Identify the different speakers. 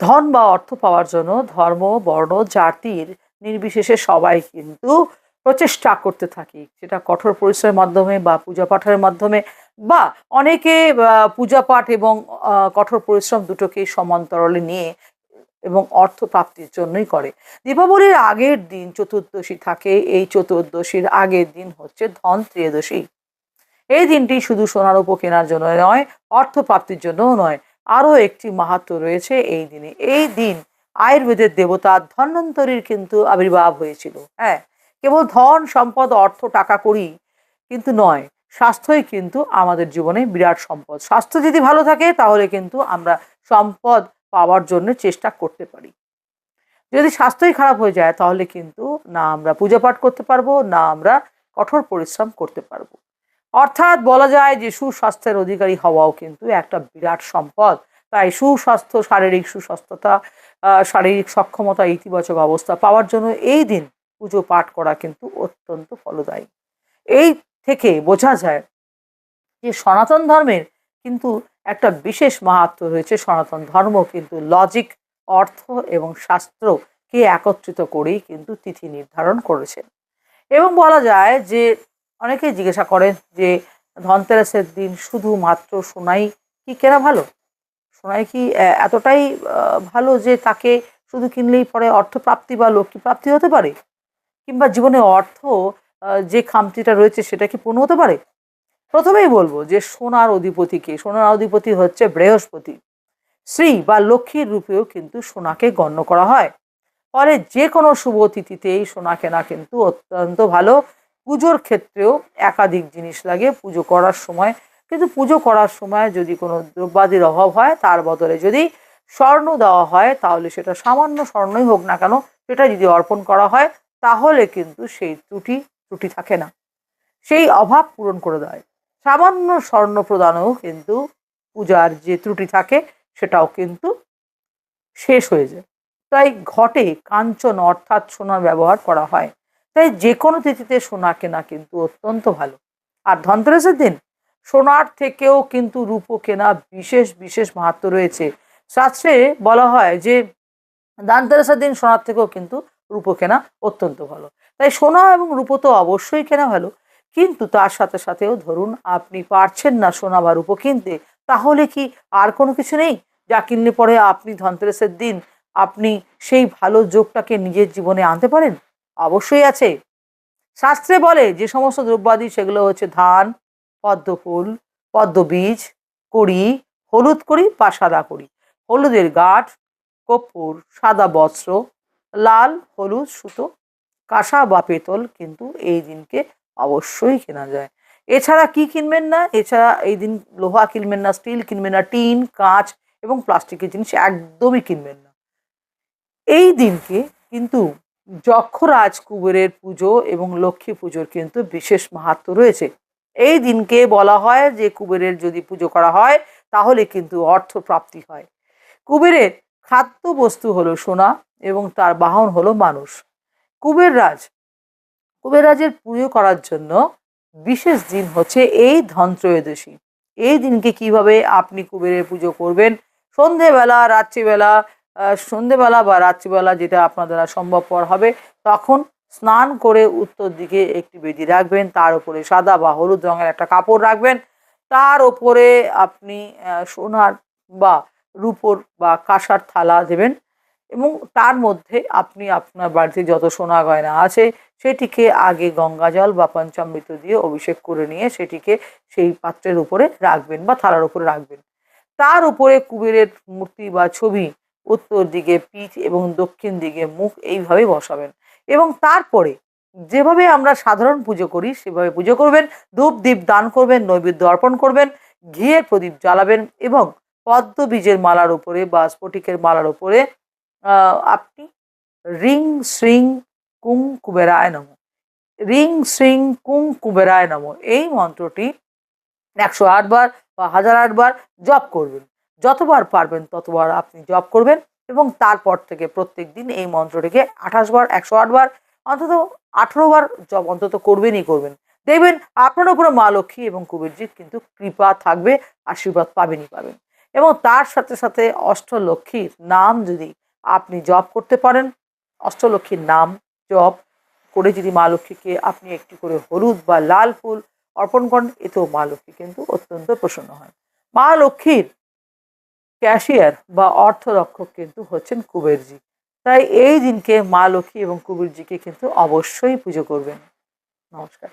Speaker 1: ধন বা অর্থ পাওয়ার জন্য ধর্ম, বর্ণ, জাতির নির্বিশেষে সবাই কিন্তু প্রচেষ্টা করতে থাকি। সেটা কঠোর পরিশ্রমের মাধ্যমে বা পূজা পাঠের মাধ্যমে বা অনেকে পূজা পাঠ এবং কঠোর পরিশ্রম দুটোকেই সমান্তরালে নিয়ে এবং অর্থ প্রাপ্তির জন্যই করে। দীপাবলির আগের দিন চতুর্দশী থাকে। এই চতুর্দশীর আগের দিন হচ্ছে ধন ত্রয়োদশী। এই দিনটি শুধু সোনার উপ কেনার জন্য নয়, অর্থ প্রাপ্তির জন্যও নয়। আরও একটি মাহাত্ম্য রয়েছে এই দিনে। এই দিন আয়ুর্বেদের দেবতা ধন্বন্তরীর কিন্তু আবির্ভাব হয়েছিল। হ্যাঁ কেবল ধন, সম্পদ, অর্থ, টাকা করি কিন্তু নয়, স্বাস্থ্যই কিন্তু আমাদের জীবনে বিরাট সম্পদ। স্বাস্থ্য যদি ভালো থাকে তাহলে কিন্তু আমরা সম্পদ পাওয়ার জন্য চেষ্টা করতে পারি। যদি স্বাস্থ্যই খারাপ হয়ে যায় তাহলে কিন্তু না আমরা পূজা পাঠ করতে পারব, না আমরা কঠোর পরিশ্রম করতে পারব। অর্থাৎ বলা যায় যে সুস্বাস্থ্যের অধিকারী হওয়াও কিন্তু একটা বিরাট সম্পদ। তাই সুস্বাস্থ্য, শারীরিক সুস্বাস্থ্যতা শারীরিক সক্ষমতা, ইতিবাচক অবস্থা পাওয়ার জন্য এই দিন পুজো পাঠ করা কিন্তু অত্যন্ত ফলদায়ী। এই থেকে বোঝা যায় যে সনাতন ধর্মের কিন্তু একটা বিশেষ মাহাত্ম্য রয়েছে। সনাতন ধর্ম কিন্তু লজিক অর্থ এবং শাস্ত্রকে একত্রিত করেই কিন্তু তিথি নির্ধারণ করেছেন এবং বলা যায় যে অনেকেই জিজ্ঞাসা করেন যে, ধনতেরাসের দিন শুধুমাত্র সোনাই কি কেনা ভালো? সোনাই কি এতটাই ভালো যে তাকে শুধু কিনলেই পরে অর্থপ্রাপ্তি বা লক্ষ্মী প্রাপ্তি হতে পারে? কিংবা জীবনে অর্থ যে খামতিটা রয়েছে সেটা কি পূর্ণ হতে পারে? প্রথমেই বলব যে সোনার অধিপতিকে সোনার অধিপতি হচ্ছে বৃহস্পতি। শ্রী বা লক্ষ্মীর রূপেও কিন্তু সোনাকে গণ্য করা হয়। ফলে যে কোনো শুভ তিথিতেই সোনা কেনা কিন্তু অত্যন্ত ভালো। পুজোর ক্ষেত্রেও একাধিক জিনিস লাগে, পুজো করার সময়। কিন্তু পুজো করার সময় যদি কোনো দ্রব্যাদির অভাব হয়, তার বদলে যদি স্বর্ণ দেওয়া হয়, তাহলে সেটা সামান্য স্বর্ণই হোক না কেন, সেটা যদি অর্পণ করা হয়, তাহলে কিন্তু সেই ত্রুটি ত্রুটি থাকে না। সেই অভাব পূরণ করে দেয়। সামান্য স্বর্ণ প্রদানেও কিন্তু পূজার যে ত্রুটি থাকে, সেটাও কিন্তু শেষ হয়ে যায়। তাই ঘটে কাঞ্চন অর্থাৎ সোনার ব্যবহার করা হয়। তাই যে কোনো তিথিতে সোনা কেনা কিন্তু অত্যন্ত ভালো। আর ধনতেরাসের দিন, সোনার থেকেও কিন্তু রূপো কেনা বিশেষ বিশেষ মাহাত্ম রয়েছে। শাস্ত্রে বলা হয় যে, ধনতেরাসের দিন সোনার থেকেও কিন্তু রূপো কেনা অত্যন্ত ভালো। তাই সোনা এবং রূপো তো অবশ্যই কেনা ভালো, কিন্তু তার সাথে সাথেও ধরুন আপনি পারছেন না সোনা বা রূপো কিনতে, তাহলে কি আর কোনো কিছু নেই? যা কিনলে পরে আপনি ধনতেরাসের দিন আপনি সেই ভালো যোগটাকে নিজের জীবনে আনতে পারেন? অবশ্যই আছে। শাস্ত্রে বলে যে সমস্ত দ্রব্যাদি, সেগুলো হচ্ছে ধান পদ্মফুল পদ্মবীজ কড়ি, হলুদ করি বা সাদা করি হলুদের গাঠ কর্পূর, সাদা বস্ত্র, লাল, হলুদ, সুতো, কাঁসা বা পেতল কিন্তু এই দিনকে অবশ্যই কেনা যায়। এছাড়া কি কিনবেন না? এছাড়া এই দিন লোহা কিনবেন না, স্টিল কিনবেন না, টিন, কাঁচ এবং প্লাস্টিকের জিনিস একদমই কিনবেন না। এই দিনকে কিন্তু যক্ষরাজ কুবেরের পুজো এবং লক্ষ্মী পুজোর কিন্তু বিশেষ মাহাত্ম রয়েছে। এই দিনকে বলা হয় যে, কুবেরের যদি পুজো করা হয়, তাহলে কিন্তু অর্থ প্রাপ্তি হয়। কুবেরের খাদ্য বস্তু হলো সোনা এবং তার বাহন হলো মানুষ। কুবের রাজ কুবের রাজের পুজো করার জন্য বিশেষ দিন হচ্ছে এই ধন ধনত্রয়োদশী। এই দিনকে কীভাবে আপনি কুবেরের পুজো করবেন? সন্ধেবেলা, রাত্রিবেলা সন্ধেবেলা বা রাত্রিবেলা যেটা আপনার দ্বারা সম্ভবপর হবে, তখন স্নান করে উত্তর দিকে একটি বেদি রাখবেন, তার উপরে সাদা বা হলুদ রঙের একটা কাপড় রাখবেন। তার ওপরে আপনি সোনার বা রূপোর বা কাঁসার থালা দেবেন এবং তার মধ্যে আপনি আপনার বাড়িতে যত সোনা গয়না আছে, সেটিকে আগে গঙ্গা জল বা পঞ্চামৃত দিয়ে অভিষেক করে নিয়ে সেটিকে সেই পাত্রের উপরে রাখবেন বা থালার উপরে রাখবেন। তার উপরে কুবেরের মূর্তি বা ছবি উত্তর দিকে পিঠ এবং দক্ষিণ দিকে মুখ এইভাবে বসাবেন। এবং তারপরে যেভাবে আমরা সাধারণ পুজো করি, সেভাবে পুজো করবেন, ধূপ দীপ দান করবেন, নৈবেদ্য অর্পণ করবেন, ঘিয়ের প্রদীপ জ্বালাবেন এবং পদ্ম বীজের মালার উপরে বা স্ফটিকের মালার উপরে আপনি রিং শ্রিং কুং কুবেরায় নম। রিং শ্রিং কুং কুবেরায় নম। এই মন্ত্রটি একশো আটবার বা হাজার আটবার জপ করবেন। যতবার পারবেন ততবার আপনি জপ করবেন এবং তারপর থেকে প্রত্যেক দিন এই মন্ত্রটিকে আঠাশ বার, একশো আটবার অন্তত আঠেরো বার জপ অন্তত করবেনই করবেন। দেখবেন আপনার উপরে মা লক্ষ্মী এবং কুবেরজির কিন্তু কৃপা থাকবে, আশীর্বাদ পাবেনই পাবেন। এবং তার সাথে সাথে অষ্টলক্ষ্মীর নাম যদি আপনি জপ করতে পারেন, অষ্টলক্ষ্মীর নাম জপ করে যদি মা লক্ষ্মীকে আপনি একটি করে হলুদ বা লাল ফুল অর্পণ করেন, এতেও মা লক্ষ্মী কিন্তু অত্যন্ত প্রসন্ন হয়। মা লক্ষ্মীর ক্যাশিয়ার বা অর্থরক্ষক কিন্তু হচ্ছেন কুবেরজি। তাই এই দিনকে মা লক্ষ্মী এবং কুবেরজিকে কিন্তু অবশ্যই পুজো করবেন। নমস্কার।